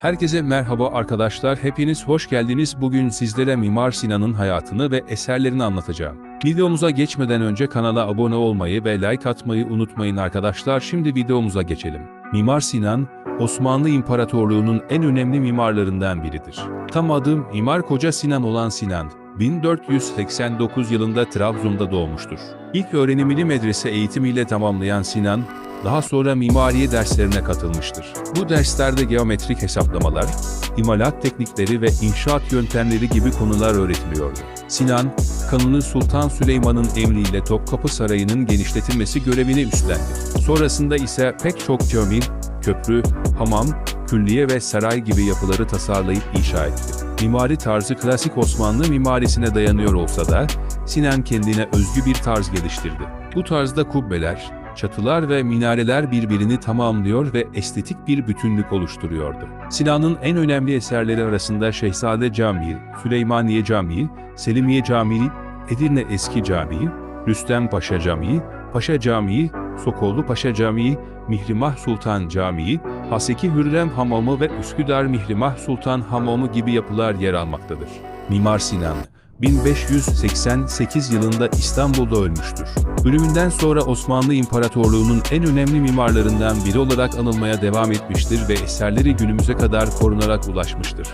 Herkese merhaba arkadaşlar, hepiniz hoş geldiniz. Bugün sizlere Mimar Sinan'ın hayatını ve eserlerini anlatacağım. Videomuza geçmeden önce kanala abone olmayı ve like atmayı unutmayın arkadaşlar. Şimdi videomuza geçelim. Mimar Sinan, Osmanlı İmparatorluğu'nun en önemli mimarlarından biridir. Tam adı Mimar Koca Sinan olan Sinan, 1489 yılında Trabzon'da doğmuştur. İlk öğrenimini medrese eğitimiyle tamamlayan Sinan, daha sonra mimariye derslerine katılmıştır. Bu derslerde geometrik hesaplamalar, imalat teknikleri ve inşaat yöntemleri gibi konular öğretiliyordu. Sinan, Kanuni Sultan Süleyman'ın emriyle Topkapı Sarayı'nın genişletilmesi görevini üstlendi. Sonrasında ise pek çok cami, köprü, hamam, külliye ve saray gibi yapıları tasarlayıp inşa etti. Mimari tarzı klasik Osmanlı mimarisine dayanıyor olsa da, Sinan kendine özgü bir tarz geliştirdi. Bu tarzda kubbeler, çatılar ve minareler birbirini tamamlıyor ve estetik bir bütünlük oluşturuyordu. Sinan'ın en önemli eserleri arasında Şehzade Camii, Süleymaniye Camii, Selimiye Camii, Edirne Eski Camii, Rüstem Paşa Camii, Paşa Camii, Sokollu Paşa Camii, Mihrimah Sultan Camii, Haseki Hürrem Hamamı ve Üsküdar Mihrimah Sultan Hamamı gibi yapılar yer almaktadır. Mimar Sinan, 1588 yılında İstanbul'da ölmüştür. Ölümünden sonra Osmanlı İmparatorluğu'nun en önemli mimarlarından biri olarak anılmaya devam etmiştir ve eserleri günümüze kadar korunarak ulaşmıştır.